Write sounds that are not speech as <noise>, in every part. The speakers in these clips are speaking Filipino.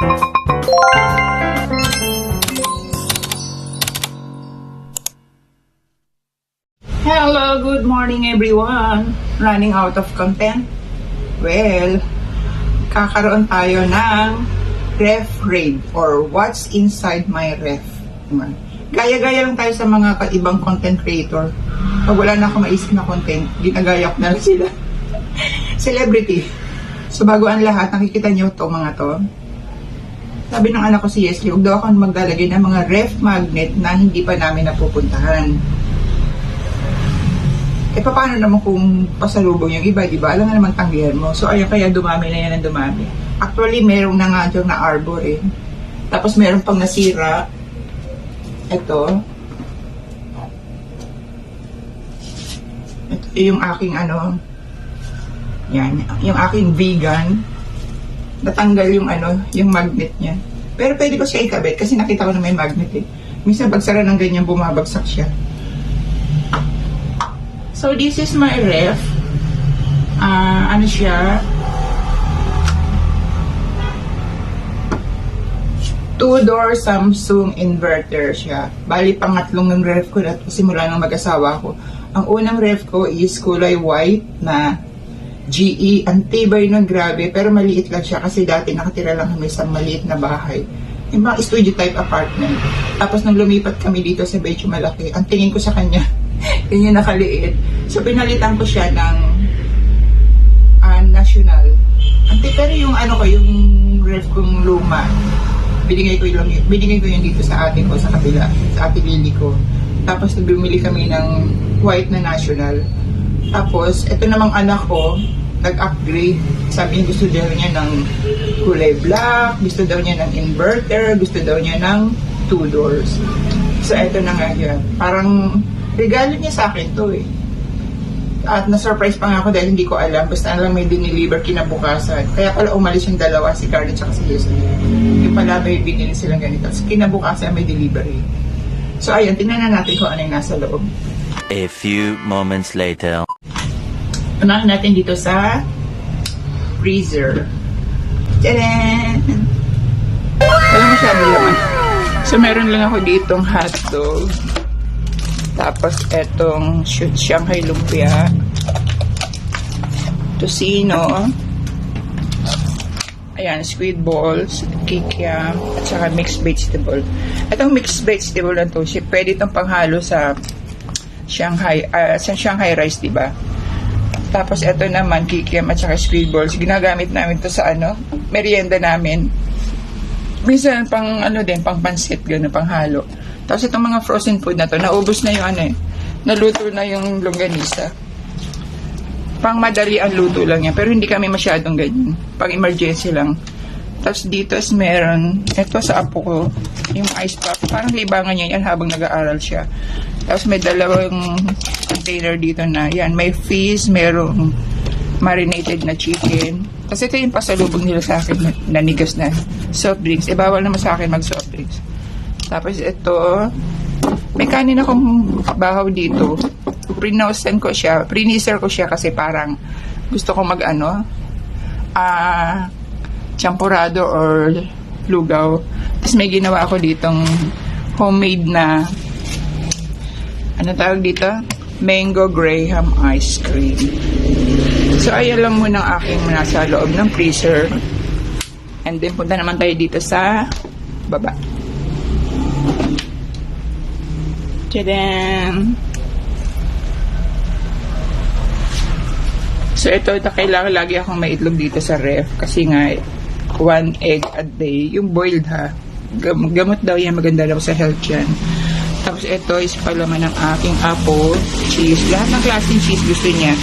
Hello, good morning everyone. Running out of content? Well, kakaroon tayo ng ref raid or what's inside my ref. Gaya-gaya lang tayo sa mga ibang content creator. Pag wala na ako maisip na content, ginagaya ko na lang <laughs> sila. Celebrity. So bago ang lahat, nakikita niyo to mga to. Sabi ng anak ko si Yesley, huwag daw ako maglalagay ng mga ref magnet na hindi pa namin napupuntahan. Eh, paano naman kung pasalubong yung iba, di ba? Alam nga naman tanggihan mo. So, ayun, kaya dumami na yan ang dumami. Actually, merong na nga dyan na arbor eh. Tapos, meron pang nasira. Ito. Ito yung aking ano, yan, yung aking vegan. Natanggal yung ano, yung magnet niya. Pero pwede ko siya ikabit kasi nakita ko na may magnet eh. Minsan pagsara ng ganyan, bumabagsak siya. So, this is my ref. Ah, ano siya? Two-door Samsung inverter siya. Bali, pangatlong ng ref ko na simula ng mag-asawa ko. Ang unang ref ko is kulay white na GE. Ang tibay nun, grabe. Pero maliit lang siya kasi dati nakatira lang kami sa maliit na bahay. Yung mga studio type apartment. Tapos nung lumipat kami dito sa medyo malaki, ang tingin ko sa kanya, <laughs> yun yung nakaliit. So pinalitan ko siya ng ah, national. Ante, pero yung ano ko, yung ref kong luma, binigay ko yung binigay ko yun dito sa ate ko sa kabila, sa ate Lily ko. Tapos bumili kami ng white na national. Tapos, ito namang anak ko, nag-upgrade. Sabi gusto daw niya ng kulay black, gusto daw niya ng inverter, gusto daw niya ng two doors. So, ito na nga yan. Parang regalo niya sa akin to eh. At na-surprise pa nga ako dahil hindi ko alam. Basta alam may diniliver kinabukasan. Kaya pala umalis yung dalawa, si Carly at si Leslie. Yung pala may binili silang ganito. So, kinabukasan may delivery. So ayun, tingnan na natin kung ano yung nasa loob. A few moments later. Unahin natin dito sa freezer. Tadaan! Wala masyado laman. So, meron lang ako ditong hotdog. Tapos, etong Shanghai lumpia. Tocino. Ayan, squid balls, kikiam, at saka mixed vegetable. Itong mixed vegetable na to, pwede itong panghalo sa Shanghai, ah, sa Shanghai rice, di ba? Tapos ito naman, kikiam at saka squid balls. Ginagamit namin to sa ano, merienda namin. Minsan pang ano din, pang pansit, gano'n, pang halo. Tapos itong mga frozen food na to, naubos na yung ano eh, naluto na yung longganisa. Pang madali ang luto lang yan, pero hindi kami masyadong ganyan. Pang emergency lang. Tapos dito is meron, ito sa apo ko, yung ice pop. Parang libangan niya yan habang nag-aaral siya. Tapos may dalawang container dito na, yan, may fish, merong marinated na chicken. Kasi ito yung pasalubong nila sa akin na nanigas na soft drinks. E bawal naman sa akin mag soft drinks. Tapos ito, may kanin akong bahaw dito. Prinosen ko siya, priniser ko siya kasi parang gusto ko mag ano, ah, champurado or lugaw. Tapos may ginawa ako ditong homemade na ano tawag dito? Mango Graham ice cream. So, ayan lang muna ang aking nasa loob ng freezer. And then, punta naman tayo dito sa baba. Tadam! So, ito, ito, kailangan lagi akong may itlog dito sa ref. Kasi nga, one egg a day. Yung boiled ha. Gam gamot daw yan. Maganda daw sa health yan. Tapos, ito is palaman ng aking apple, cheese. Lahat ng klaseng cheese gusto niya.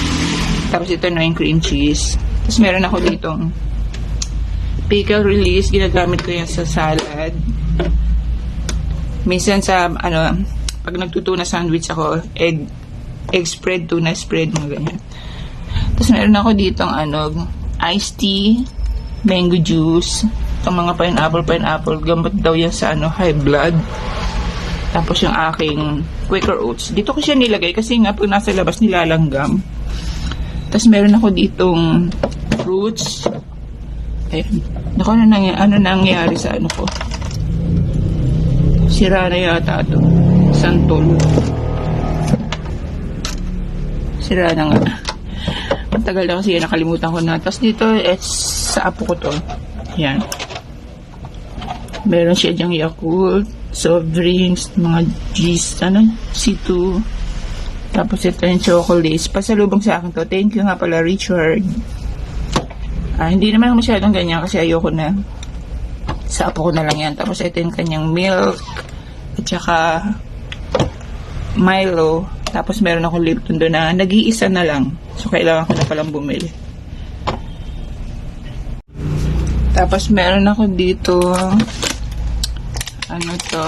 Tapos, ito na yung cream cheese. Tapos, meron ako ditong pickle release. Ginagamit ko yan sa salad. Minsan sa, ano, pag nagtutuna sandwich ako, egg, egg spread, tuna spread, mga ganyan. Tapos meron ako ditong ano, iced tea, mango juice, itong mga pineapple, pineapple, gamot daw yan sa ano, high blood. Tapos yung aking Quaker Oats. Dito ko siya nilagay kasi nga pag nasa labas nilalanggam. Tapos meron ako ditong fruits. Ayan. Naku, ano, nangy ano nangyari sa ano ko? Sira na yata ito. Santol. Sira na nga. Ang tagal na kasi nakalimutan ko na. Tapos dito, it's sa apo ko to. Yan. Meron siya dyang Yakult, soft drinks, mga G's, ano, C2. Tapos ito yung chocolates. Pasalubong sa akin to. Thank you nga pala, Richard. Ah, hindi naman ako masyadong ganyan kasi ayoko na. Sa apo ko na lang yan. Tapos ito yung kanyang milk. At saka Milo. Tapos meron akong Lipton doon na nag-iisa na lang. So kailangan ko na palang bumili. Tapos meron ako dito ano to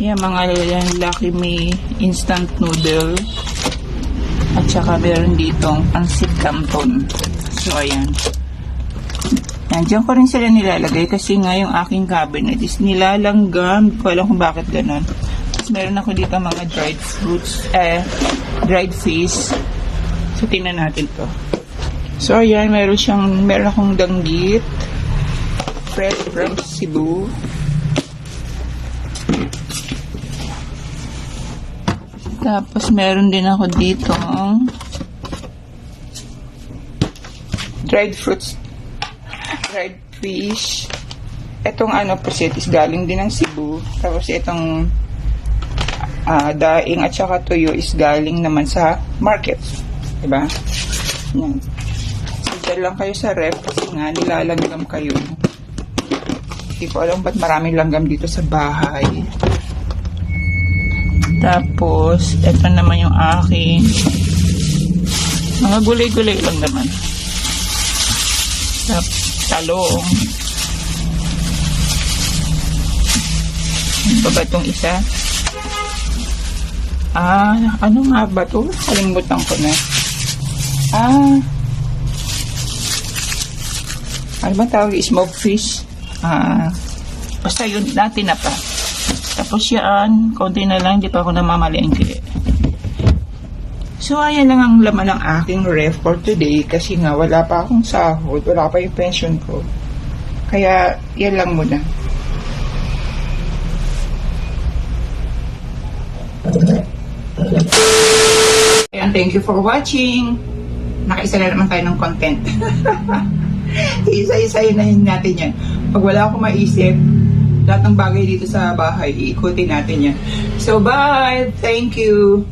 yan mga yan Lucky Me instant noodle at saka meron ditong pansit canton so ayan yan, dyan ko rin sila nilalagay kasi nga yung aking cabinet is nilalanggam. Hindi ko alam kung bakit ganun. Tapos meron ako dito mga dried fruits, eh, dried fish. So, tingnan natin to. So, ayan, meron siyang, meron akong danggit. Fresh from Cebu. Tapos, meron din ako dito dried fruits dried fish. Itong ano pusit is galing din ng Cebu. Tapos itong ah, daing at saka tuyo is galing naman sa market. Diba? Yan. Dyan lang kayo sa ref kasi nga nilalanggam kayo. Hindi ko alam ba't maraming langgam dito sa bahay. Tapos, ito naman yung aking mga gulay-gulay lang naman. Tapos, talong. Ano ba itong isa? Ah, ano nga ba to? Kalimutan ko na. Ah, ano ba tawag? Smoked fish? Ah, basta yun, natin na pa. Tapos yan, konti na lang, di pa ako namamalengke. So, ayan lang ang laman ng aking ref for today kasi nga wala pa akong sahod, wala pa yung pension ko. Kaya, yan lang muna. Ayan, thank you for watching. Nakaisa na naman tayo ng content. <laughs> Isa-isayin na natin yan. Pag wala akong maisip, lahat ng bagay dito sa bahay, iikutin natin yan. So, bye! Thank you!